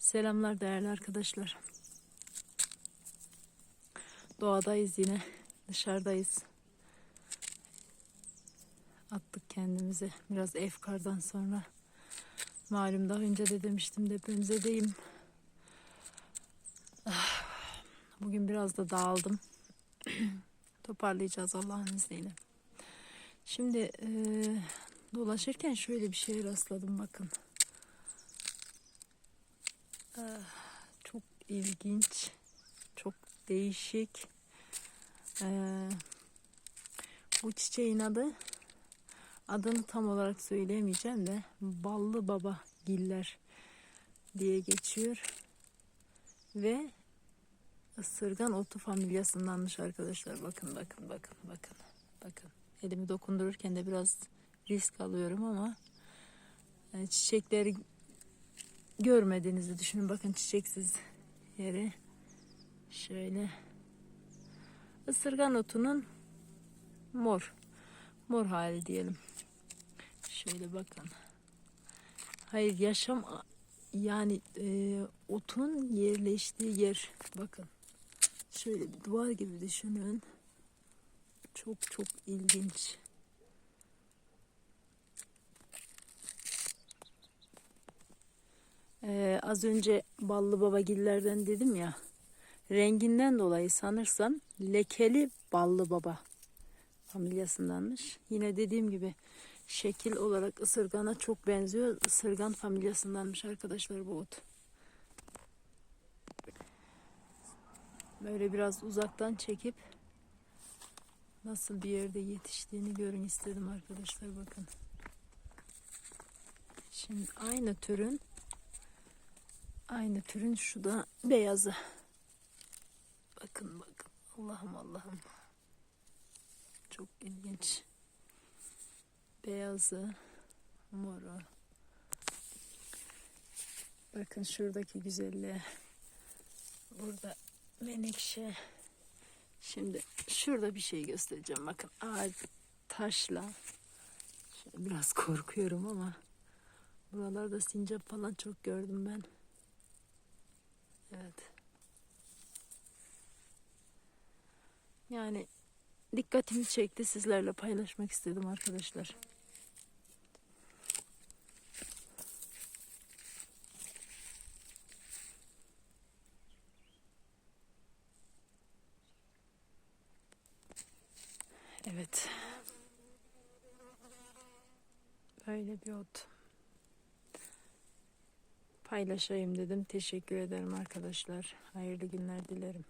Selamlar değerli arkadaşlar. Doğadayız yine. Dışarıdayız. Attık kendimizi. Biraz efkardan sonra. Malum daha önce de demiştim depremzedeyim. Ah, Bugün biraz da dağıldım. Toparlayacağız Allah'ın izniyle. Şimdi eee, dolaşırken şöyle bir şeye rastladım bakın. Çok ilginç, çok değişik. Ee, bu çiçeğin adı, adını tam olarak söyleyemeyeceğim de ballı baba giller diye geçiyor. Ve ısırgan otu familyasındanmış arkadaşlar. Bakın, bakın, bakın, bakın, bakın. Elimi dokundururken de biraz risk alıyorum ama e, çiçekleri görmediğinizi düşünün. Bakın çiçeksiz yeri. Şöyle. Isırgan otunun mor. Mor hali diyelim. Şöyle bakın. Hayır yaşam yani e, otun yerleştiği yer. Bakın. Şöyle bir duvar gibi düşünün. Çok çok ilginç. Ee, az önce ballı babagillerden dedim ya. Renginden dolayı sanırsam lekeli ballı baba familyasındanmış. Yine dediğim gibi şekil olarak ısırgana çok benziyor. Isırgan familyasındanmış arkadaşlar bu ot. Böyle biraz uzaktan çekip nasıl bir yerde yetiştiğini görün istedim arkadaşlar bakın. Şimdi aynı türün Aynı türün şu da beyazı. Bakın bakın. Allah'ım Allah'ım. Çok ilginç. Beyazı, moru. Bakın şuradaki güzelliğe. Burada menekşe. Şimdi şurada bir şey göstereceğim. Bakın ağaç taşla. Şöyle biraz korkuyorum ama buralarda sincap falan çok gördüm ben. Evet. Yani dikkatimi çekti sizlerle paylaşmak istedim arkadaşlar. Evet. Böyle bir ot paylaşayım dedim. Teşekkür ederim arkadaşlar. Hayırlı günler dilerim.